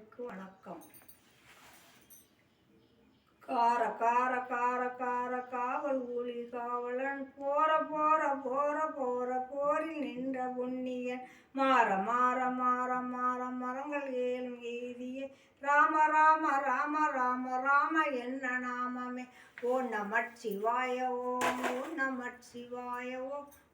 அனைவருக்கும் வணக்கம். கார கார கார கார காவல் ஊழி காவலன் போற போற போற போற போரில் நின்ற புண்ணியன் மாற மாற மாற மாற மரங்கள் ஏழும் எய்திய ராம ராம ராம ராம ராம என்ன நாமமே? ஓ நமச்சிவாய ஓம் ஓ நமச்சிவாய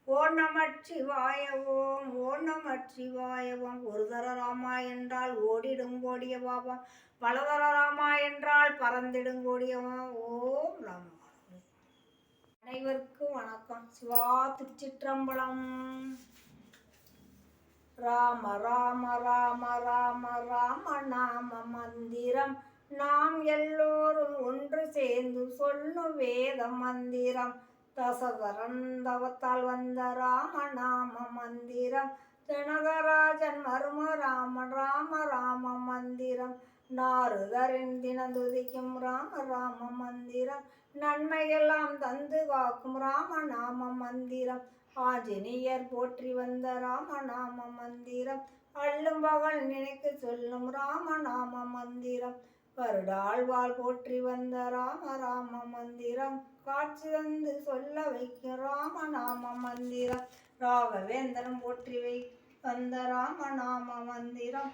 ஓம் நமச்சிவாய ஓம் ஓ நமச்சிவாய ஓம் ஒரு தர ராமா என்றால் ஓடிடும் ஓடிய பாபம் பலதர ராமா என்றால் பறந்திடும் ஓடியவன் ஓம் ராமா அனைவருக்கும் வணக்கம். சிவா திருச்சிற்றம்பலம். ராம ராம ராம ராம ராம நாம மந்திரம். நாம் எல்லோரும் ஒன்று சேர்ந்து சொல்லும் வேத மந்திரம். தசதரந்தவத்தால் வந்த ராம நாம மந்திரம் ஜனகராஜன் மரும ராமன் ராம ராம மந்திரம். நாரதரின் தினதுதிக்கும் ராம ராம மந்திரம். நன்மையெல்லாம் தந்து காக்கும் ராம நாம மந்திரம். ஆஞ்சநேயர் போற்றி வந்த ராம நாம மந்திரம். அள்ளும் பகல் நினைக்க சொல்லும் ராம நாம மந்திரம். வருடாழ்வாள் போற்றி வந்த ராம ராம மந்திரம். காட்சி தந்து சொல்ல வைக்கும் ராம நாம மந்திரம். ராகவேந்திரம் போற்றி வை வந்த ராம நாம மந்திரம்.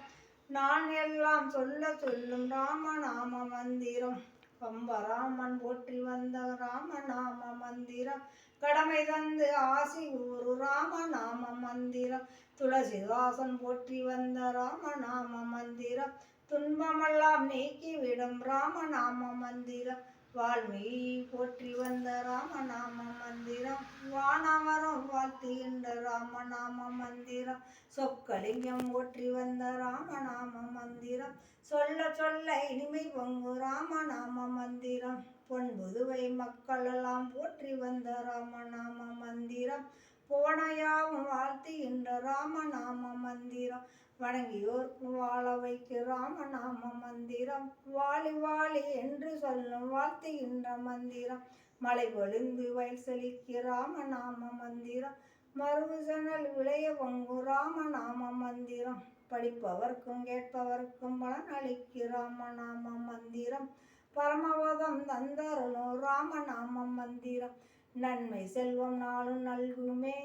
நான் எல்லாம் சொல்ல சொல்லும் ராம நாம மந்திரம். கம்பராமன் போற்றி வந்த ராம நாம மந்திரம். கடமை தந்து ஆசி ஊரு ராம நாம மந்திரம். துளசிதாசன் போற்றி வந்த ராம நாம மந்திரம். துன்பமெல்லாம் நீக்கிவிடும் ராம நாம மந்திரம் வால்மீகி போற்றி வந்த ராம நாம மந்திரம் வானவரம் வாழ்த்துகின்ற ராம நாம மந்திரம் சொக்கலிங்கம் போற்றி வந்த ராம நாம மந்திரம் சொல்ல சொல்ல இனிமை பொங்கு ராம நாம மந்திரம் பொன்புதுவை மக்கள் எல்லாம் போற்றி வந்த ராம நாம மந்திரம் போனையாவும் வாழ்த்துகின்ற ராமநாம மந்திரம். வணங்கியோர்க்கு வாழ வைக்க ராமநாம மந்திரம். வாலி வாலி என்று சொல்லும் வாழ்த்துகின்ற மந்திரம். மலை வழுந்து வயல் செழிக்க ராமநாம மந்திரம். மருவு சனல் விளைய பொங்கு ராமநாம மந்திரம். படிப்பவர்க்கும் கேட்பவர்க்கும் பலன் அளிக்க ராமநாம மந்திரம். பரமபதம் தந்தருளும் ராமநாம மந்திரம். நன்மை செல்வம் நாளும் நல்குமே.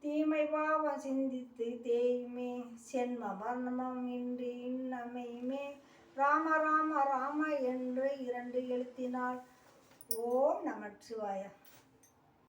தீமை பாவம் சிந்தித்து தேயுமே. சென்ம மரணம் இன்றி இன்னமையுமே ராம ராம ராம என்று இரண்டு எழுத்தினால் ஓம் நமச்சிவாயா.